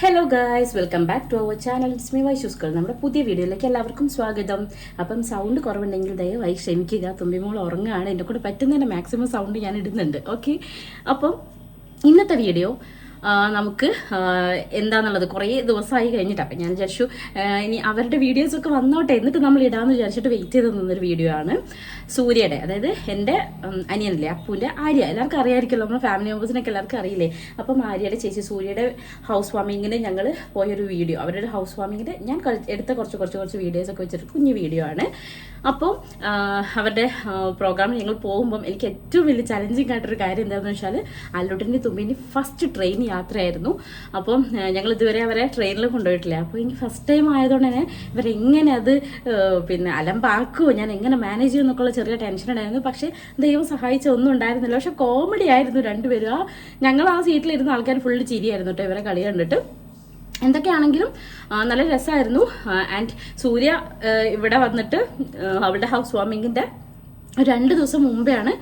Hello guys welcome back to our channel it's me നമ്മുടെ പുതിയ വീഡിയോയിലേക്ക് എല്ലാവർക്കും സ്വാഗതം. അപ്പം സൗണ്ട് കുറവുണ്ടെങ്കിൽ ദയവായി ക്ഷമിക്കുക. തുമ്പിമോൾ ഉറങ്ങുകയാണ്. എന്റെ കൂടെ പറ്റുന്നതിന്റെ മാക്സിമം സൗണ്ട് ഞാൻ ഇടുന്നുണ്ട്. ഓക്കെ അപ്പം ഇന്നത്തെ വീഡിയോ നമുക്ക് എന്താണെന്നുള്ളത് കുറേ ദിവസമായി കഴിഞ്ഞിട്ട്. അപ്പം ഞാൻ വിചാരിച്ചു ഇനി അവരുടെ വീഡിയോസൊക്കെ വന്നോട്ടെ. എന്നിട്ട് നമ്മൾ ഇടാന്ന് വിചാരിച്ചിട്ട് വെയിറ്റ് ചെയ്ത് നിന്നൊരു വീഡിയോ ആണ് സൂര്യയുടെ. അതായത് എന്റെ അനിയനല്ലേ അപ്പൂന്റെ ആര്യ. എല്ലാവർക്കും അറിയാമായിരിക്കുമല്ലോ നമ്മുടെ ഫാമിലി മെമ്പേഴ്സിനൊക്കെ എല്ലാവർക്കും അറിയില്ലേ? അപ്പം ആര്യയുടെ ചേച്ചി സൂര്യയുടെ ഹൗസ് വാമിങ്ങിന് ഞങ്ങൾ പോയൊരു വീഡിയോ അവരുടെ ഹൗസ് വാമിങ്ങിന് ഞാൻ എടുത്ത കുറച്ച് കുറച്ച് കുറച്ച് വീഡിയോസൊക്കെ വെച്ചിട്ട് കുഞ്ഞു വീഡിയോ ആണ്. അപ്പോൾ അവരുടെ പ്രോഗ്രാമിൽ ഞങ്ങൾ പോകുമ്പം എനിക്ക് ഏറ്റവും വലിയ ചലഞ്ചിങ് ആയിട്ടൊരു കാര്യം എന്താണെന്ന് വെച്ചാൽ അല്ലുട്ടിന്റെ തുമ്പിന്റെ ഫസ്റ്റ് ട്രെയിൻ യാത്രയായിരുന്നു. അപ്പം ഞങ്ങൾ ഇതുവരെ അവരെ ട്രെയിനിൽ കൊണ്ടുപോയിട്ടില്ല. അപ്പോൾ എനിക്ക് ഫസ്റ്റ് ടൈം ആയതുകൊണ്ട് തന്നെ ഇവരെങ്ങനെ അത് പിന്നെ അലമ്പാക്കുമോ ഞാൻ എങ്ങനെ മാനേജ് ചെയ്യുമെന്നൊക്കെയുള്ള ചെറിയ ടെൻഷൻ ഉണ്ടായിരുന്നു. പക്ഷേ ദൈവം സഹായിച്ച ഒന്നും ഉണ്ടായിരുന്നില്ല. പക്ഷെ കോമഡി ആയിരുന്നു രണ്ടുപേരും. ആ ഞങ്ങൾ ആ സീറ്റിലിരുന്ന ആൾക്കാർ ഫുള്ള് ചിരിയായിരുന്നു കേട്ടോ ഇവരെ കളി കണ്ടിട്ട്. എന്തൊക്കെയാണെങ്കിലും നല്ല രസമായിരുന്നു ആൻഡ് സൂര്യ ഇവിടെ വന്നിട്ട് അവളുടെ ഹൗസ് വാമിങ്ങിന്റെ രണ്ട് ദിവസം മുമ്പെയാണ്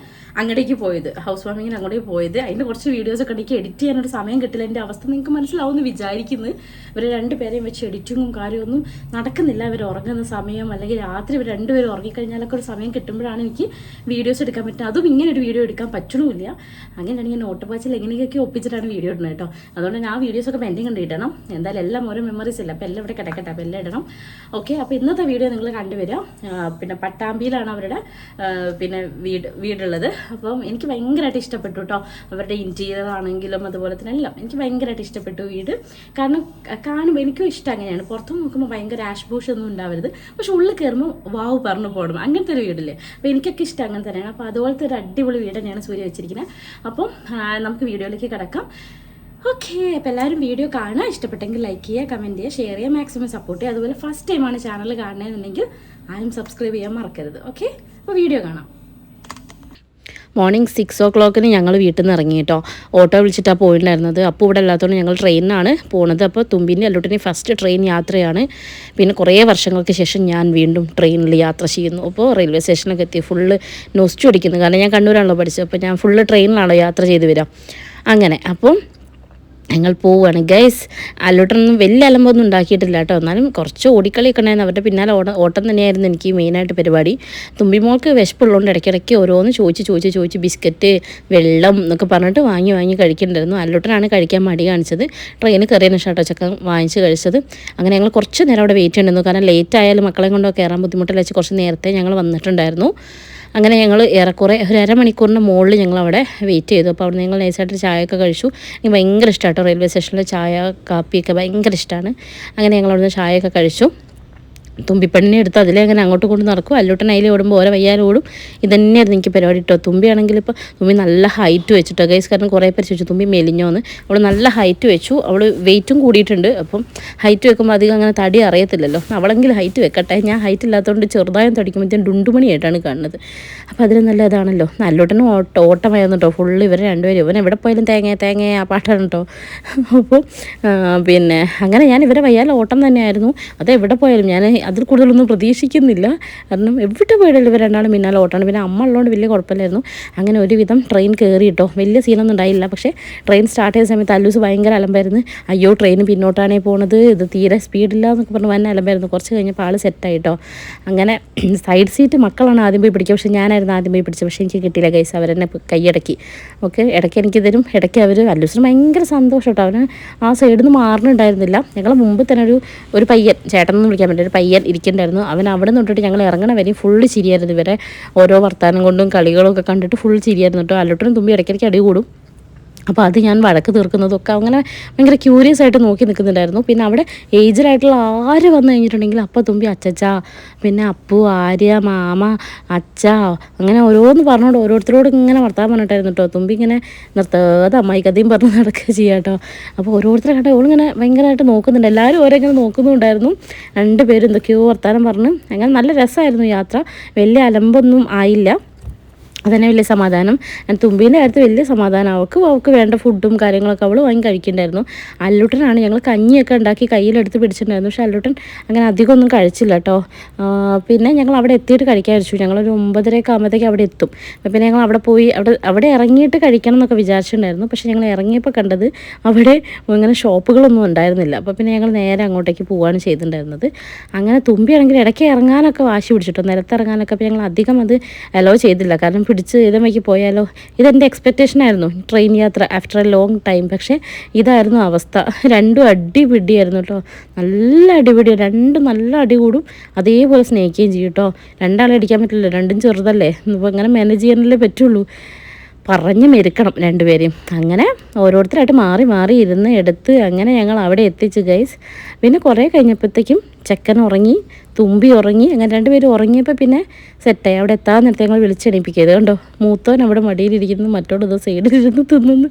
അങ്ങോട്ടേക്ക് പോയത്. ഹൗസ് വാമിങ്ങിന് അങ്ങോട്ടേക്ക് പോയത്. അതിന്റെ കുറച്ച് വീഡിയോസ് ഒക്കെ എനിക്ക് എഡിറ്റ് ചെയ്യാനൊരു സമയം കിട്ടില്ല. എന്റെ അവസ്ഥ നിങ്ങൾക്ക് മനസ്സിലാവുമെന്ന് വിചാരിക്കുന്നു. ഇവർ രണ്ടുപേരെയും വെച്ച് എഡിറ്റിങ്ങും കാര്യമൊന്നും നടക്കുന്നില്ല. ഇവർ ഉറങ്ങുന്ന സമയം അല്ലെങ്കിൽ രാത്രി ഇവർ രണ്ടുപേരും ഉറങ്ങിക്കഴിഞ്ഞാലൊക്കെ ഒരു സമയം കിട്ടുമ്പോഴാണ് എനിക്ക് വീഡിയോസ് എടുക്കാൻ പറ്റുക അതും ഇങ്ങനെ ഒരു വീഡിയോ എടുക്കാൻ പറ്റണമില്ല. അങ്ങനെയാണ് ഞാൻ നോട്ട് പാച്ചിൽ എങ്ങനെയൊക്കെ ഒപ്പിച്ചിട്ടാണ് വീഡിയോ ഇടുന്നത് കേട്ടോ. അതുകൊണ്ട് ഞാൻ ആ വീഡിയോസൊക്കെ പെൻഡിങ് ഉണ്ട് ഇടണം. എന്തായാലും എല്ലാം ഓരോ മെമ്മറീസ് ഇല്ല അപ്പോൾ എല്ലാം ഇവിടെ കിടക്കട്ടെ. അപ്പോൾ എല്ലാം ഇടണം. ഓക്കെ അപ്പോൾ ഇന്നത്തെ വീഡിയോ നിങ്ങൾ കണ്ടുവരിക. പിന്നെ പട്ടാമ്പിയിലാണ് അവരുടെ പിന്നെ വീട് വീടുള്ളത്. അപ്പം എനിക്ക് ഭയങ്കരമായിട്ട് ഇഷ്ടപ്പെട്ടു കേട്ടോ അവരുടെ ഇന്റീരിയർ ആണെങ്കിലും അതുപോലെ തന്നെ എല്ലാം എനിക്ക് ഭയങ്കരമായിട്ട് ഇഷ്ടപ്പെട്ടു വീട്. കാരണം കാണുമ്പോൾ എനിക്കും ഇഷ്ടം അങ്ങനെയാണ്. പുറത്തു നോക്കുമ്പോൾ ഭയങ്കര ആഷ് ബൂഷ് ഒന്നും ഉണ്ടാവരുത്. പക്ഷെ ഉള്ളിൽ കയറുമ്പോൾ വാവ് പറഞ്ഞു പോകണം അങ്ങനത്തെ ഒരു വീടില്ലേ. അപ്പോൾ എനിക്കൊക്കെ ഇഷ്ടം അങ്ങനെ തന്നെയാണ്. അപ്പോൾ അതുപോലത്തെ ഒരു അടിപൊളി വീട് തന്നെയാണ് സൂര്യ വെച്ചിരിക്കുന്നത്. അപ്പം നമുക്ക് വീഡിയോയിലേക്ക് കിടക്കാം. ഓക്കെ അപ്പോൾ എല്ലാവരും വീഡിയോ കാണുക. ഇഷ്ടപ്പെട്ടെങ്കിൽ ലൈക്ക് ചെയ്യുക കമന്റ് ചെയ്യുക ഷെയർ ചെയ്യുക മാക്സിമം സപ്പോർട്ട് ചെയ്യുക. അതുപോലെ ഫസ്റ്റ് ടൈമാണ് ചാനൽ കാണുന്നതെന്നുണ്ടെങ്കിൽ ആരും സബ്സ്ക്രൈബ് ചെയ്യാൻ മറക്കരുത്. ഓക്കെ അപ്പോൾ വീഡിയോ കാണാം. മോർണിംഗ് സിക്സ് ഓ ക്ലോക്കിന് ഞങ്ങൾ വീട്ടിൽ നിന്ന് ഇറങ്ങി കേട്ടോ. ഓട്ടോ വിളിച്ചിട്ടാണ് പോയിട്ടുണ്ടായിരുന്നത് അപ്പോൾ ഇവിടെ അല്ലാത്തതുകൊണ്ട് ഞങ്ങൾ ട്രെയിനിനാണ് പോണത്. അപ്പോൾ തുമ്പിന്റെ അല്ലോട്ടിന് ഫസ്റ്റ് ട്രെയിൻ യാത്രയാണ്. പിന്നെ കുറേ വർഷങ്ങൾക്ക് ശേഷം ഞാൻ വീണ്ടും ട്രെയിനിൽ യാത്ര ചെയ്യുന്നു. അപ്പോൾ റെയിൽവേ സ്റ്റേഷനൊക്കെ എത്തി ഫുള്ള് നൊസ്റ്റു അടിക്കുന്നു. കാരണം ഞാൻ കണ്ണൂരാണല്ലോ പഠിച്ചത്. അപ്പോൾ ഞാൻ ഫുള്ള് ട്രെയിനിലാണല്ലോ യാത്ര ചെയ്ത് വരാം. അങ്ങനെ. അപ്പം ഞങ്ങൾ പോവുകയാണ് ഗൈസ് അല്ലോട്ടൊന്നും വലിയ അലമ്പൊന്നും ഉണ്ടാക്കിയിട്ടില്ല കേട്ടോ. എന്നാലും കുറച്ച് ഓടിക്കളിയൊക്കെ ഉണ്ടായിരുന്നു അവരുടെ പിന്നാലെ ഓട ഓട്ടം തന്നെയായിരുന്നു എനിക്ക് മെയിനായിട്ട് പരിപാടി. തുമ്പിമോൾക്ക് വിശപ്പുള്ളതുകൊണ്ട് ഇടയ്ക്കിടയ്ക്ക് ഓരോന്ന് ചോദിച്ച് ചോദിച്ച് ചോദിച്ച് ബിസ്ക്കറ്റ് വെള്ളം എന്നൊക്കെ പറഞ്ഞിട്ട് വാങ്ങി വാങ്ങി കഴിക്കുന്നുണ്ടായിരുന്നു. അല്ലോട്ടനാണ് കഴിക്കാൻ മടി കാണിച്ചത്. ട്രെയിനിൽ കയറിയതിന് ശേഷം ചക്ക വാങ്ങിച്ച് കഴിച്ചത്. അങ്ങനെ ഞങ്ങൾ കുറച്ച് നേരം അവിടെ വെയിറ്റ് ചെയ്യണ്ടായിരുന്നു കാരണം ലേറ്റ് ആയാലും മക്കളെ കൊണ്ടൊക്കെ കയറാൻ ബുദ്ധിമുട്ടില്ല വെച്ച് കുറച്ച് നേരത്തെ ഞങ്ങൾ വന്നിട്ടുണ്ടായിരുന്നു. അങ്ങനെ ഞങ്ങൾ ഏറെക്കുറെ ഒരു അരമണിക്കൂറിന്റെ മുകളിൽ ഞങ്ങൾ അവിടെ വെയിറ്റ് ചെയ്തു. അപ്പോൾ അവിടെ ഞങ്ങൾ നൈസായിട്ട് ചായയൊക്കെ കഴിച്ചു. എനിക്ക് ഭയങ്കര ഇഷ്ടമാട്ടോ റെയിൽവേ സ്റ്റേഷനിലെ ചായ കാപ്പിയൊക്കെ ഭയങ്കര ഇഷ്ടമാണ് അങ്ങനെ ഞങ്ങൾ അവിടുന്ന് ചായയൊക്കെ കഴിച്ചു. തുമ്പിപ്പെണ്ണിനെ എടുത്ത് അതിലെ അങ്ങനെ അങ്ങോട്ട് കൊണ്ട് നടക്കും. അല്ലോട്ടൻ അതിൽ ഓടുമ്പോൾ ഓരോ വയ്യാൻ ഓടും. ഇതന്നെയായിരുന്നു എനിക്ക് പരിപാടി കേട്ടോ തുമ്പിയാണെങ്കിൽ ഇപ്പോൾ തുമ്പി നല്ല ഹൈറ്റ് വെച്ചിട്ടോ. ഗൈസ് കാരണം കുറേ പേര് ചോദിച്ചു തുമ്പി മെലിഞ്ഞോന്ന്? അവൾ നല്ല ഹൈറ്റ് വെച്ചു. അവൾ വെയിറ്റും കൂടിയിട്ടുണ്ട്. അപ്പം ഹൈറ്റ് വെക്കുമ്പോൾ അധികം അങ്ങനെ തടി അറിയത്തില്ലല്ലോ. അവളെങ്കിലും ഹൈറ്റ് വെക്കട്ടെ. ഞാൻ ഹൈറ്റ് ഇല്ലാത്തതുകൊണ്ട് ചെറുതായും തടിക്കുമ്പോഴത്തേക്കും ഡുണ്ടുമണിയായിട്ടാണ് കാണുന്നത്. അപ്പോൾ അതിൽ നല്ല ഇതാണല്ലോ. നല്ലോട്ടനും ഓട്ട ഓട്ടമായിരുന്നു കേട്ടോ ഫുള്ള് ഇവരെ രണ്ടുപേരും. ഇവൻ എവിടെ പോയാലും തേങ്ങ തേങ്ങ ആ പാട്ടാണ് കേട്ടോ അപ്പോൾ പിന്നെ അങ്ങനെ ഞാൻ ഇവരെ വയ്യാൽ ഓട്ടം തന്നെയായിരുന്നു. അത് എവിടെ പോയാലും ഞാൻ അതിൽ കൂടുതലൊന്നും പ്രതീക്ഷിക്കുന്നില്ല. കാരണം എവിടെ പോയാലും ഇവർ രണ്ടാളും പിന്നാലെ ഓട്ടാണ് പിന്നെ അമ്മ ഉള്ളതുകൊണ്ട് വലിയ കുഴപ്പമില്ലായിരുന്നു. അങ്ങനെ ഒരുവിധം ട്രെയിൻ കയറി വലിയ സീനൊന്നും ഉണ്ടായില്ല. പക്ഷേ ട്രെയിൻ സ്റ്റാർട്ട് ചെയ്ത സമയത്ത് അല്ലൂസ് ഭയങ്കര അലമ്പായിരുന്നു. അയ്യോ ട്രെയിൻ പിന്നോട്ടാണേ പോണത്. ഇത് തീരെ സ്പീഡില്ല എന്നൊക്കെ പറഞ്ഞ് വന്ന അലമ്പായിരുന്നു. കുറച്ച് കഴിഞ്ഞപ്പോൾ ആൾ സെറ്റായിട്ടോ അങ്ങനെ സൈഡ് സീറ്റ് മക്കളാണ് ആദ്യം പോയി പിടിക്കുക. പക്ഷേ ഞാനായിരുന്നു ആദ്യം പോയി പിടിച്ചത്. പക്ഷേ എനിക്ക് കിട്ടിയില്ല ഗൈസ് അവരെന്നെ കൈയടക്കി. ഓക്കെ? ഇടയ്ക്ക് എനിക്ക് തരും. ഇടയ്ക്ക് അവർ അല്ലൂസിന് ഭയങ്കര സന്തോഷം കേട്ടോ അവന് ആ സൈഡിൽ നിന്ന് മാറുന്നുണ്ടായിരുന്നില്ല ഞങ്ങൾ മുമ്പ് തന്നെ ഒരു ഒരു പയ്യൻ ചേട്ടനെന്ന് വിളിക്കാൻ പറ്റും ഒരു പയ്യൻ ഇരിക്കുന്നുണ്ടായിരുന്നു അവൻ അവിടെ നിന്ന് തൊട്ടിട്ട് ഞങ്ങൾ ഇറങ്ങണ വരെയും ഫുള്ള് ചിരിയായിരുന്നു ഇവരെ. ഓരോ വർത്താനം കൊണ്ടും കളികളൊക്കെ കണ്ടിട്ട് ഫുൾ ചിരിയായിരുന്നു കേട്ടോ അല്ലോട്ടിനും തുമ്പി ഇടയ്ക്കിടയ്ക്ക് അടി കൂടും. അപ്പോൾ അത് ഞാൻ വഴക്ക് തീർക്കുന്നതൊക്കെ അങ്ങനെ ഭയങ്കര ക്യൂരിയസ് ആയിട്ട് നോക്കി നിൽക്കുന്നുണ്ടായിരുന്നു. പിന്നെ അവിടെ ഏജിലായിട്ടുള്ള ആര് വന്നു കഴിഞ്ഞിട്ടുണ്ടെങ്കിൽ അപ്പോൾ തുമ്പി അച്ചച്ച പിന്നെ അപ്പു ആര്യ മാമ അച്ഛ അങ്ങനെ ഓരോന്ന് പറഞ്ഞോണ്ട് ഓരോരുത്തരോട് ഇങ്ങനെ വർത്താൻ പറഞ്ഞിട്ടായിരുന്നു കേട്ടോ തുമ്പി ഇങ്ങനെ നിർത്താതെ അമ്മായി കഥയും പറഞ്ഞ് നടക്കുക ചെയ്യാം കേട്ടോ അപ്പോൾ ഓരോരുത്തരെ കണ്ട ഓളിങ്ങനെ ഭയങ്കരമായിട്ട് നോക്കുന്നുണ്ട്. എല്ലാവരും ഓരോ ഇങ്ങനെ നോക്കുന്നുണ്ടായിരുന്നു. രണ്ട് പേരും എന്തൊക്കെയോ വർത്താനം പറഞ്ഞ്. അങ്ങനെ നല്ല രസമായിരുന്നു യാത്ര. വലിയ അലമ്പൊന്നും ആയില്ല. അതന്നെ വലിയ സമാധാനം. തുമ്പീന്റെ കാര്യത്തിൽ വലിയ സമാധാനം. അവൾക്ക് അവൾക്ക് വേണ്ട ഫുഡും കാര്യങ്ങളൊക്കെ അവൾ വാങ്ങി കഴിക്കണ്ടായിരുന്നു. അല്ലൂട്ടനാണ് ഞങ്ങൾ കഞ്ഞിയൊക്കെ ഉണ്ടാക്കി കയ്യിലെടുത്ത് പിടിച്ചിട്ടുണ്ടായിരുന്നു. പക്ഷേ അല്ലൂട്ടൻ അങ്ങനെ അധികം ഒന്നും കഴിച്ചില്ല കേട്ടോ പിന്നെ ഞങ്ങൾ അവിടെ എത്തിയിട്ട് കഴിക്കാൻ വെച്ചു ഒരു ഒമ്പതരയൊക്കെ ആകുമ്പോഴത്തേക്ക് അവിടെ എത്തും. പിന്നെ ഞങ്ങൾ അവിടെ പോയി അവിടെ അവിടെ ഇറങ്ങിയിട്ട് കഴിക്കണം എന്നൊക്കെ വിചാരിച്ചിട്ടുണ്ടായിരുന്നു. പക്ഷേ ഞങ്ങൾ ഇറങ്ങിയപ്പോൾ കണ്ടത് അവിടെ ഇങ്ങനെ ഷോപ്പുകളൊന്നും ഉണ്ടായിരുന്നില്ല. അപ്പോൾ പിന്നെ ഞങ്ങൾ നേരെ അങ്ങോട്ടേക്ക് പോവുകയാണ് ചെയ്തിട്ടുണ്ടായിരുന്നത്. അങ്ങനെ തുമ്പിയാണെങ്കിൽ ഇടയ്ക്ക് ഇറങ്ങാനൊക്കെ വാശി പിടിച്ചിട്ടോ. നിലത്തിറങ്ങാനൊക്കെ അപ്പോൾ ഞങ്ങൾ അധികം അത് അലോ ചെയ്തില്ല. കാരണം പിടിച്ച് ഇതമ്മയ്ക്ക് പോയാലോ? ഇതെന്റെ എക്സ്പെക്റ്റേഷൻ ആയിരുന്നു. ട്രെയിൻ യാത്ര ആഫ്റ്റർ എ ലോങ് ടൈം പക്ഷേ ഇതായിരുന്നു അവസ്ഥ. രണ്ടും അടിപിടിയായിരുന്നു കേട്ടോ നല്ല അടിപിടി. രണ്ടും നല്ല അടി കൂടും. അതേപോലെ സ്നേഹിക്കുകയും ചെയ്യും കേട്ടോ രണ്ടാളെ അടിക്കാൻ പറ്റില്ല. രണ്ടും ചെറുതല്ലേ? അപ്പോൾ ഇങ്ങനെ മാനേജ് ചെയ്യാനല്ലേ പറ്റുള്ളൂ. പറഞ്ഞ് മെരുക്കണം രണ്ടുപേരെയും. അങ്ങനെ ഓരോരുത്തരായിട്ട് മാറി മാറി ഇരുന്ന് എടുത്ത് അങ്ങനെ ഞങ്ങൾ അവിടെ എത്തിച്ചു ഗൈസ് പിന്നെ കുറേ കഴിഞ്ഞപ്പോഴത്തേക്കും ചെക്കൻ ഉറങ്ങി തുമ്പി ഉറങ്ങി അങ്ങനെ രണ്ടുപേരും ഉറങ്ങിയപ്പോൾ പിന്നെ സെറ്റായി അവിടെ എത്താൻ നേരത്തെ ഞങ്ങൾ വിളിച്ചെണീപ്പിക്കുക. കണ്ടോ മൂത്തോൻ അവിടെ മടിയിലിരിക്കുന്നു ഇത് സൈഡിലിരുന്ന് തിന്നുന്നു.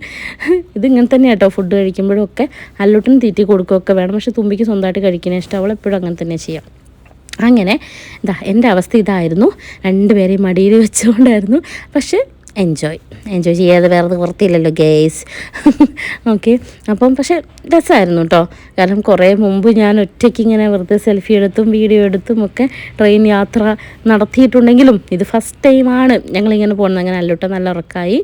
ഇതിങ്ങനെ തന്നെ കേട്ടോ ഫുഡ് കഴിക്കുമ്പോഴും ഒക്കെ. അല്ലോട്ടിന് തീറ്റി കൊടുക്കുകയൊക്കെ വേണം. പക്ഷേ തുമ്പിക്ക് സ്വന്തമായിട്ട് കഴിക്കുന്ന ഇഷ്ടം. അവൾ എപ്പോഴും അങ്ങനെ തന്നെ ചെയ്യാം. അങ്ങനെ ഇതാ എന്റെ അവസ്ഥ ഇതായിരുന്നു. രണ്ടുപേരെയും മടിയിൽ വെച്ചുകൊണ്ടായിരുന്നു. പക്ഷേ എൻജോയ് എൻജോയ് ചെയ്യാതെ വേറെ വൃത്തിയില്ലല്ലോ ഗേസ് ഓക്കെ അപ്പം പക്ഷേ രസമായിരുന്നു കേട്ടോ കാരണം കുറേ മുമ്പ് ഞാൻ ഒറ്റയ്ക്ക് ഇങ്ങനെ വെറുതെ സെൽഫി എടുത്തും വീഡിയോ എടുത്തും ഒക്കെ ട്രെയിൻ യാത്ര നടത്തിയിട്ടുണ്ടെങ്കിലും ഇത് ഫസ്റ്റ് ടൈമാണ് ഞങ്ങളിങ്ങനെ പോകുന്നത് അങ്ങനെ അല്ലോട്ട് നല്ല ഉറക്കായി.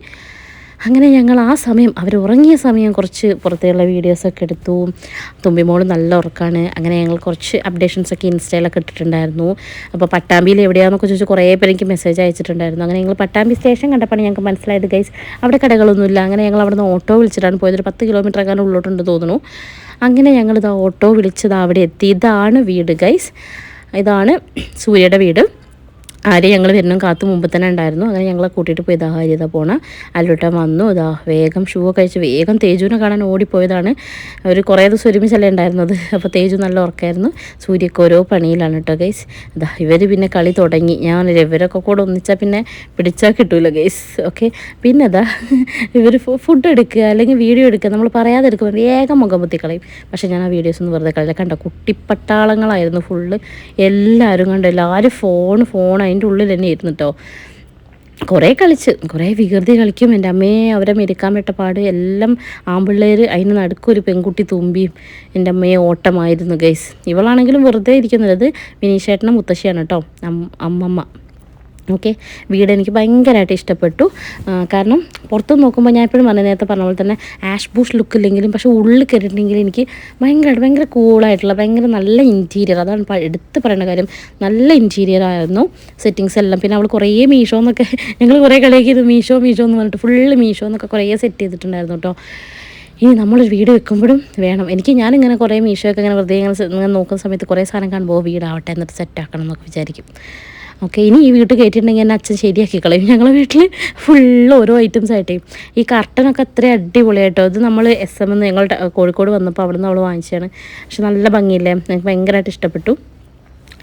അങ്ങനെ ഞങ്ങൾ ആ സമയം അവർ ഉറങ്ങിയ സമയം കുറച്ച് പുറത്തുള്ള വീഡിയോസൊക്കെ എടുത്തു. തുമ്പിമോൾ നല്ല ഉറക്കാണ്. അങ്ങനെ ഞങ്ങൾ കുറച്ച് അപ്ഡേഷൻസൊക്കെ ഇൻസ്റ്റയിലൊക്കെ ഇട്ടിട്ടുണ്ടായിരുന്നു. അപ്പോൾ പട്ടാമ്പിയിൽ എവിടെയാണെന്നൊക്കെ ചോദിച്ച് കുറേ പേര് എനിക്ക് മെസ്സേജ് അയച്ചിട്ടുണ്ടായിരുന്നു. അങ്ങനെ ഞങ്ങൾ പട്ടാമ്പി സ്റ്റേഷൻ കണ്ടപ്പോൾ ഞങ്ങൾക്ക് മനസ്സിലായത് ഗൈസ് അവിടെ കടകളൊന്നുമില്ല. അങ്ങനെ ഞങ്ങൾ അവിടെ നിന്ന് ഓട്ടോ വിളിച്ചിട്ടാണ് പോയത്. ഒരു പത്ത് കിലോമീറ്റർ അങ്ങനെ ഉള്ളോട്ടുണ്ട് തോന്നുന്നു. അങ്ങനെ ഞങ്ങളിത് ഓട്ടോ വിളിച്ചത് അവിടെ എത്തി. ഇതാണ് വീട് ഗൈസ് ഇതാണ് സൂര്യയുടെ വീട്. ആര്യ ഞങ്ങൾ വരുന്ന കാത്തു മുമ്പ് തന്നെ ഉണ്ടായിരുന്നു. അങ്ങനെ ഞങ്ങളെ കൂട്ടിയിട്ട് പോയി ഇതാ ഹരിത പോണ. അല്ലുട്ടൻ വന്നു. ഇതാ വേഗം ഷൂ ഒക്കെ കഴിച്ച് വേഗം തേജുവിനെ കാണാൻ ഓടിപ്പോയതാണ്. ഒരു കുറേ ദിവസം ഒരുമിച്ചല്ലേ ഉണ്ടായിരുന്നത്. അപ്പോൾ തേജു നല്ല ഉറക്കായിരുന്നു. സൂര്യക്ക് ഓരോ പണിയിലാണ് കേട്ടോ ഗൈസ് ഇതാ ഇവർ പിന്നെ കളി തുടങ്ങി. ഞാൻ ഇവരൊക്കെ കൂടെ ഒന്നിച്ചാൽ പിന്നെ പിടിച്ചാൽ കിട്ടൂല ഗൈസ് ഓക്കെ പിന്നെ ഇതാ ഇവർ ഫുഡ് എടുക്കുക അല്ലെങ്കിൽ വീഡിയോ എടുക്കുക. നമ്മൾ പറയാതെ എടുക്കുമ്പോൾ വേഗം മുഖം കളയും പക്ഷേ ഞാൻ ആ വീഡിയോസ് ഒന്നും വെറുതെ കളയില്ല. കണ്ടോ? കുട്ടിപ്പട്ടാളങ്ങളായിരുന്നു ഫുള്ള് എല്ലാവരും കണ്ടോ. എല്ലാവരും ഫോൺ ഫോൺ അതിന്റെ ഉള്ളിൽ തന്നെ ഇരുന്നു കേട്ടോ കുറേ കളിച്ച് കുറേ വികൃതി കളിക്കും. എന്റെ അമ്മയെ അവരെ മെരുക്കാൻ വിട്ട പാട് എല്ലാം ആമ്പിള്ളേർ അതിന് നടുക്കൊരു പെൺകുട്ടി തുമ്പിയും എന്റെ അമ്മയെ ഓട്ടമായിരുന്നു ഗൈസ് ഇവളാണെങ്കിലും വെറുതെ ഇരിക്കുന്നത് വിനീഷേട്ടനും മുത്തശ്ശിയാണ് കേട്ടോ അമ്മമ്മ. ഓക്കെ? വീട് എനിക്ക് ഭയങ്കരമായിട്ട് ഇഷ്ടപ്പെട്ടു. കാരണം പുറത്ത് നോക്കുമ്പോൾ ഞാൻ എപ്പോഴും പറഞ്ഞ നേരത്തെ പറഞ്ഞ പോലെ തന്നെ ആഷ് ബൂഷ് ലുക്ക് ഇല്ലെങ്കിലും പക്ഷേ ഉള്ളിൽ കയറിയിട്ടുണ്ടെങ്കിൽ എനിക്ക് ഭയങ്കരമായിട്ട് ഭയങ്കര കൂളായിട്ടുള്ള ഭയങ്കര നല്ല ഇന്റീരിയർ അതാണ് എടുത്ത് പറയേണ്ട കാര്യം. നല്ല ഇന്റീരിയർ ആയിരുന്നു സെറ്റിങ്സ് എല്ലാം. പിന്നെ അവൾ കുറേ മീഷോ എന്നൊക്കെ ഞങ്ങൾ കുറേ കളിയാക്കിയത് മീഷോ മീഷോ എന്ന് പറഞ്ഞിട്ട് ഫുള്ള് മീഷോ എന്നൊക്കെ കുറേ സെറ്റ് ചെയ്തിട്ടുണ്ടായിരുന്നു കേട്ടോ. ഇനി നമ്മളൊരു വീട് വെക്കുമ്പോഴും വേണം. എനിക്ക് ഞാനിങ്ങനെ കുറേ മീഷോ ഒക്കെ ഇങ്ങനെ വെറുതെ ഇങ്ങനെ നോക്കുന്ന സമയത്ത് കുറേ സാധനം കാണുമ്പോൾ വീടാവട്ടെ എന്നിട്ട് സെറ്റാക്കണം എന്നൊക്കെ വിചാരിക്കും. ഓക്കെ ഇനി ഈ വീട്ടിൽ കയറ്റിയിട്ടുണ്ടെങ്കിൽ എന്നെ അച്ഛൻ ശരിയാക്കി കളയും. ഞങ്ങളുടെ വീട്ടിൽ ഫുള്ള് ഓരോ ഐറ്റംസ് ആയിട്ടേ. ഈ കർട്ടനൊക്കെ അത്ര അടിപൊളിയായിട്ടോ ഇത് നമ്മൾ എസ് എം എന്ന് ഞങ്ങൾ കോഴിക്കോട് വന്നപ്പോൾ അവിടെ നിന്ന് അവൾ വാങ്ങിച്ചതാണ്. പക്ഷെ നല്ല ഭംഗിയില്ലേ? എനിക്ക് ഭയങ്കരമായിട്ട് ഇഷ്ടപ്പെട്ടു.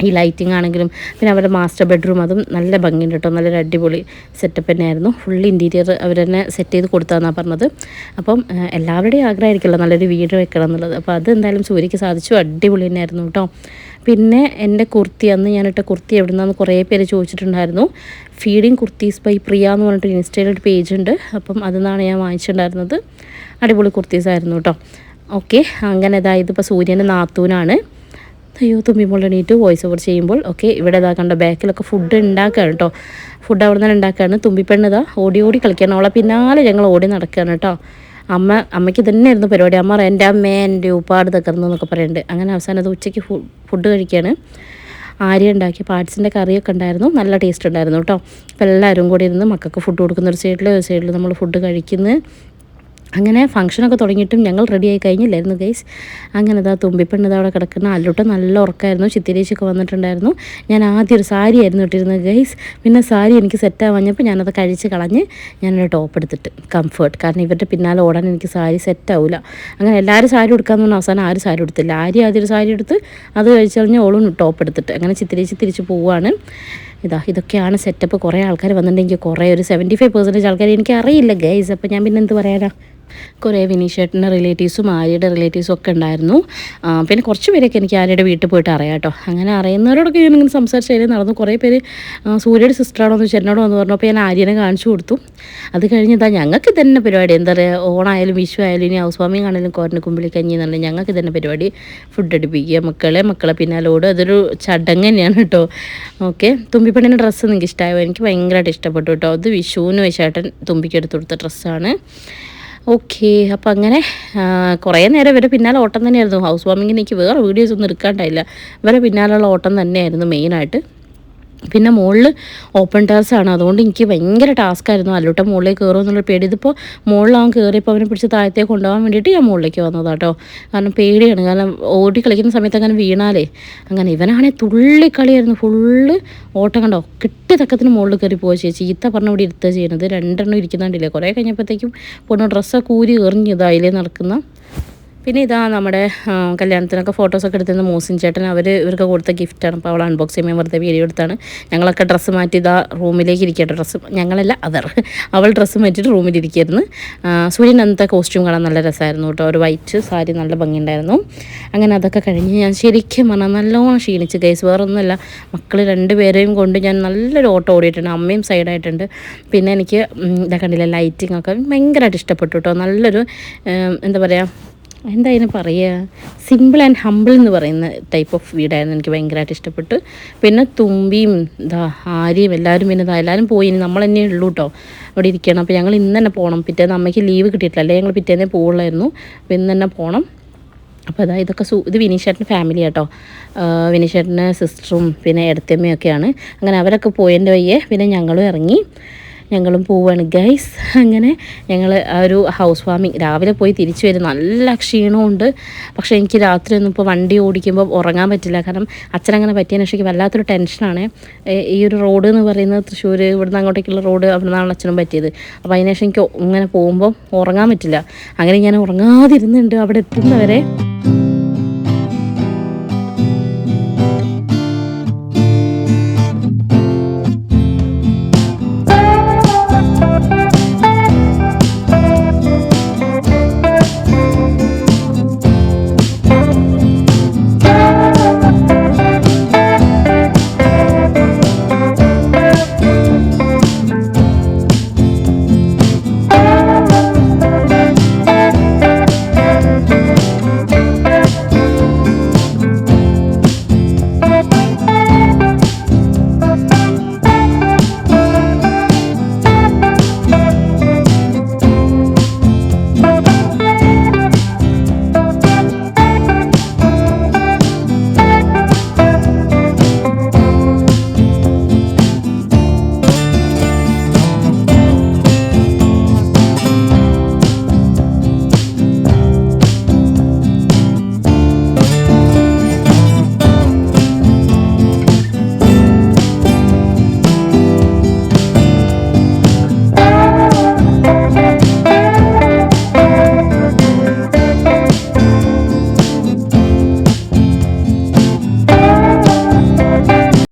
ഈ ലൈറ്റിംഗ് ആണെങ്കിലും പിന്നെ അവരുടെ മാസ്റ്റർ ബെഡ്റൂം അതും നല്ല ഭംഗിയുണ്ട് കേട്ടോ. നല്ലൊരു അടിപൊളി സെറ്റപ്പ് തന്നെയായിരുന്നു. ഫുൾ ഇന്റീരിയർ അവർ തന്നെ സെറ്റ് ചെയ്ത് കൊടുത്തതെന്നാണ് പറഞ്ഞത്. അപ്പം എല്ലാവരുടെയും ആഗ്രഹമായിരിക്കുമല്ലോ നല്ലൊരു വീട് വെക്കണം എന്നുള്ളത്. അപ്പോൾ അത് എന്തായാലും സൂര്യക്ക് സാധിച്ചു. അടിപൊളി തന്നെയായിരുന്നു കേട്ടോ. പിന്നെ എന്റെ കുർത്തി അന്ന് ഞാനിട്ട കുർത്തി എവിടെ നിന്നാന്ന് കുറേ പേര് ചോദിച്ചിട്ടുണ്ടായിരുന്നു. ഫീഡിങ് കുർത്തീസ് ബൈ പ്രിയ എന്ന് പറഞ്ഞിട്ട് ഇൻസ്റ്റയിൽ ഒരു പേജ് ഉണ്ട്. അപ്പം അതിൽ ഞാൻ വാങ്ങിച്ചിട്ടുണ്ടായിരുന്നത്. അടിപൊളി കുർത്തീസ് ആയിരുന്നു കേട്ടോ. ഓക്കെ അങ്ങനെ അതായത് ഇപ്പോൾ സൂര്യന്റെ നാത്തൂനാണ്. അയ്യോ തുമ്പിമ്പോൾ എണീറ്റ് വോയിസ് ഓവർ ചെയ്യുമ്പോൾ ഓക്കെ ഇവിടെ ഇതാ കണ്ട ബാക്കിലൊക്കെ ഫുഡ് ഉണ്ടാക്കുകയാണ് കേട്ടോ ഫുഡ് അവിടെ നിന്ന് ഉണ്ടാക്കുകയാണ് തുമ്പിപ്പെണ്ണ് ഇതാ ഓടി ഓടി കളിക്കുകയാണ് അവളെ പിന്നാലെ ഞങ്ങൾ ഓടി നടക്കുകയാണ് കേട്ടോ അമ്മ അമ്മയ്ക്ക് തന്നെയായിരുന്നു പരിപാടി. അമ്മ എന്റെ അമ്മ എന്റെ ഉപ്പാട് തകർന്നു എന്നൊക്കെ പറയുന്നുണ്ട് അങ്ങനെ അവസാനം അത് ഉച്ചയ്ക്ക് ഫുഡ് കഴിക്കുകയാണ് ആര്യ ഉണ്ടാക്കിയ പാർട്സിന്റെ കറിയൊക്കെ ഉണ്ടായിരുന്നു. നല്ല ടേസ്റ്റ് ഉണ്ടായിരുന്നു കേട്ടോ അപ്പോൾ എല്ലാവരും കൂടി ഇരുന്ന് മക്കൾക്ക് ഫുഡ് കൊടുക്കുന്ന ഒരു സൈഡിൽ ഒരു സൈഡിൽ നമ്മൾ ഫുഡ് കഴിക്കുന്നത് അങ്ങനെ ഫംഗ്ഷനൊക്കെ തുടങ്ങിയിട്ടും ഞങ്ങൾ റെഡിയായി കഴിഞ്ഞില്ലായിരുന്നു ഗൈസ് അങ്ങനെ ഇതാ തുമ്പിപ്പെണ്ണത് അവിടെ കിടക്കുന്ന അല്ലോട്ട് നല്ല ഉറക്കമായിരുന്നു ചിത്തിരേച്ചൊക്കെ വന്നിട്ടുണ്ടായിരുന്നു. ഞാൻ ആദ്യം ഒരു സാരി ആയിരുന്നു ഇട്ടിരുന്നത് ഗൈസ് പിന്നെ സാരി എനിക്ക് സെറ്റ് ആവാഞ്ഞപ്പോൾ ഞാനത് കഴിച്ച് കളഞ്ഞ് ഞാനൊരു ടോപ്പ് എടുത്തിട്ട് കംഫേർട്ട് കാരണം ഇവരുടെ പിന്നാലെ ഓടാൻ എനിക്ക് സാരി സെറ്റ് ആവില്ല അങ്ങനെ എല്ലാവരും സാരി എടുക്കാമെന്ന് പറഞ്ഞാൽ അവസാനം ആരും സാരി എടുത്തില്ല ആരും ആദ്യം ഒരു സാരി എടുത്ത് അത് കഴിച്ച് കഴിഞ്ഞാൽ ഓളും ടോപ്പ് എടുത്തിട്ട്. അങ്ങനെ ചിത്തിരേച്ച് തിരിച്ച് പോവുകയാണ് ഇതാ ഇതൊക്കെയാണ് സെറ്റപ്പ് കുറേ ആൾക്കാർ വന്നിട്ടുണ്ടെങ്കിൽ കുറേ ഒരു സെവന്റി ഫൈവ് പെർസെന്റേജ് ആൾക്കാർ എനിക്ക് അറിയില്ല ഗൈസ് അപ്പോൾ ഞാൻ പിന്നെ എന്ത് പറയാനാ? കുറേ വിനീഷേട്ടന്റെ റിലേറ്റീവ്സും ആര്യയുടെ റിലേറ്റീവ്സും ഒക്കെ ഉണ്ടായിരുന്നു. പിന്നെ കുറച്ച് പേരൊക്കെ എനിക്ക് ആര്യയുടെ വീട്ടിൽ പോയിട്ട് അറിയാം കേട്ടോ. അങ്ങനെ അറിയുന്നവരോടൊക്കെ ഞാൻ ഇങ്ങനെ സംസാരിച്ച് അതിൽ നടന്നു. കുറേ പേര് സൂര്യയുടെ സിസ്റ്ററാണോ എന്ന് ചേട്ടനോട് വന്ന് പറഞ്ഞു അപ്പോൾ ഞാൻ ആര്യനെ കാണിച്ചു കൊടുത്തു. അത് കഴിഞ്ഞ് ഇതാ ഞങ്ങൾക്ക് തന്നെ പരിപാടി. എന്താ പറയുക ഓണായാലും വിഷു ആയാലും ഇനി ഹൗസ് വാമിങ് കോരന് കുമ്പിളി കഞ്ഞി എന്നുണ്ടെങ്കിൽ ഞങ്ങൾക്ക് തന്നെ പരിപാടി. ഫുഡ് അടുപ്പിക്കുക മക്കളെ മക്കളെ പിന്നാലോട് അതൊരു ചടങ്ങ് തന്നെയാണ് കേട്ടോ. ഓക്കെ തുമ്പിപ്പണ്ണിന്റെ ഡ്രസ്സ് നിങ്ങൾക്ക് ഇഷ്ടമായോ? എനിക്ക് ഭയങ്കരമായിട്ട് ഇഷ്ടപ്പെട്ടു കേട്ടോ. അത് വിഷുവിന് ചേട്ടൻ തുമ്പിക്ക് എടുത്ത് കൊടുത്ത ഡ്രസ്സാണ് ഓക്കെ അപ്പോൾ അങ്ങനെ കുറേ നേരം ഇവരെ പിന്നാലെ ഓട്ടം തന്നെയായിരുന്നു. ഹൗസ് വാമിങ്ങിന് എനിക്ക് വേറെ വീഡിയോസ് ഒന്നും എടുക്കാണ്ടായില്ല. ഇവരെ പിന്നാലെയുള്ള ഓട്ടം തന്നെയായിരുന്നു മെയിനായിട്ട് പിന്നെ മുകളിൽ ഓപ്പൺ ടെറസ് ആണ്. അതുകൊണ്ട് എനിക്ക് ഭയങ്കര ടാസ്ക് ആയിരുന്നു അല്ലൂട്ട മുകളിലേക്ക് കയറും എന്നുള്ള പേടി. ഇതിപ്പോൾ മുകളിലാവും കയറിയപ്പോൾ അവനെ പിടിച്ച് താഴത്തേക്ക് കൊണ്ടുപോകാൻ വേണ്ടിയിട്ട് ഞാൻ മുകളിലേക്ക് വന്നതാണ് കേട്ടോ കാരണം പേടിയാണ്. കാരണം ഓടി കളിക്കുന്ന സമയത്ത് അങ്ങനെ വീണാലേ അങ്ങനെ ഇവനാണെങ്കിൽ തുള്ളിക്കളിയായിരുന്നു. ഫുള്ള് ഓട്ടം കണ്ടോ? കിട്ടിയ തക്കത്തിന് മുകളിൽ കയറി പോവുക ചേച്ചി ഈത്ത പറഞ്ഞ ഇവിടെ ഇരുത്തുക ചെയ്യുന്നത്. രണ്ടെണ്ണം ഇരിക്കുന്നുണ്ടില്ലേ? കുറേ കഴിഞ്ഞപ്പോഴത്തേക്കും പൊണ്ണു ഡ്രസ്സൊക്കെ ഊരി എറിഞ്ഞു ഇതായില്ലേ നടക്കുന്ന പിന്നെ ഇതാ നമ്മുടെ കല്യാണത്തിനൊക്കെ ഫോട്ടോസൊക്കെ എടുത്തിരുന്ന മോസിൻ ചേട്ടൻ അവർ ഇവർക്ക് കൊടുത്ത ഗിഫ്റ്റാണ് അപ്പോൾ അവൾ അൺബോക്സ് ചെയ്യുമ്പോൾ വെറുതെ വീഡിയോ എടുത്താണ്. ഞങ്ങളൊക്കെ ഡ്രസ്സ് മാറ്റി ഇതാ റൂമിലേക്ക് ഇരിക്കട്ടെ ഡ്രസ്സ് ഞങ്ങളല്ല അതർ അവൾ ഡ്രസ്സ് മാറ്റിയിട്ട് ആ, സൂര്യൻ അന്നത്തെ കോസ്റ്റ്യൂം കാണാൻ നല്ല രസമായിരുന്നു കേട്ടോ. ഒരു വൈറ്റ് സാരി നല്ല ഭംഗിയുണ്ടായിരുന്നു. അങ്ങനെ അതൊക്കെ കഴിഞ്ഞ് ഞാൻ ശരിക്കും പറഞ്ഞാൽ നല്ലോണം ക്ഷീണിച്ച്. ഗൈസ് വേറൊന്നുമല്ല. മക്കൾ രണ്ടുപേരെയും കൊണ്ട് ഞാൻ നല്ലൊരു ഓട്ടോ ഓടിയിട്ടുണ്ട്. അമ്മയും സൈഡായിട്ടുണ്ട് പിന്നെ എനിക്ക് ഇതൊക്കെ ഇതാ കണ്ടില്ല ലൈറ്റിംഗ് ഒക്കെ ഭയങ്കരമായിട്ട് ഇഷ്ടപ്പെട്ടു കേട്ടോ. നല്ലൊരു എന്താ പറയുക എന്താ അതിന് പറയുക? സിമ്പിൾ ആൻഡ് ഹമ്പിൾ എന്ന് പറയുന്ന ടൈപ്പ് ഓഫ് വീടായിരുന്നു എനിക്ക് ഭയങ്കരമായിട്ട് ഇഷ്ടപ്പെട്ടു പിന്നെ തുമ്പിയും ദാ ആര്യയും എല്ലാവരും പിന്നെ എല്ലാവരും പോയി. ഇനി നമ്മൾ തന്നെ ഉള്ളൂ കേട്ടോ അവിടെ ഇരിക്കണം. അപ്പോൾ ഞങ്ങൾ ഇന്ന് തന്നെ പോകണം പിറ്റേന്ന് അമ്മയ്ക്ക് ലീവ് കിട്ടിയിട്ടില്ല. അല്ലെങ്കിൽ ഞങ്ങൾ പിറ്റേന്നേ പോകുള്ളായിരുന്നു അപ്പോൾ ഇന്ന് തന്നെ പോകണം അപ്പോൾ അതാ ഇതൊക്കെ സു ഇത് വിനീഷേട്ടന്റെ ഫാമിലി കേട്ടോ വിനീഷേട്ടന്റെ സിസ്റ്ററും പിന്നെ ഇടത്തമ്മയൊക്കെയാണ് അങ്ങനെ അവരൊക്കെ പോയതിന്റെ വയ്യേ പിന്നെ ഞങ്ങളും ഇറങ്ങി. ഞങ്ങളും പോവാണ് ഗൈസ് അങ്ങനെ ഞങ്ങൾ ആ ഒരു ഹൗസ് വാമിങ് രാവിലെ പോയി തിരിച്ചു വരും നല്ല ക്ഷീണമുണ്ട് പക്ഷേ എനിക്ക് രാത്രി ഒന്നും ഇപ്പോൾ വണ്ടി ഓടിക്കുമ്പോൾ ഉറങ്ങാൻ പറ്റില്ല. കാരണം അച്ഛനങ്ങനെ പറ്റിയതിന് ശേഷം എനിക്ക് വല്ലാത്തൊരു ടെൻഷനാണ് ഈ ഒരു റോഡ് എന്ന് പറയുന്നത് തൃശ്ശൂർ ഇവിടുന്ന് അങ്ങോട്ടേക്കുള്ള റോഡ് അവിടെ നിന്നാണ് അച്ഛനും പറ്റിയത്. അപ്പോൾ അതിനുശേഷം എനിക്ക് ഇങ്ങനെ പോകുമ്പോൾ ഉറങ്ങാൻ പറ്റില്ല. അങ്ങനെ ഞാൻ ഉറങ്ങാതിരുന്നുണ്ട് അവിടെ എത്തുന്നവരെ.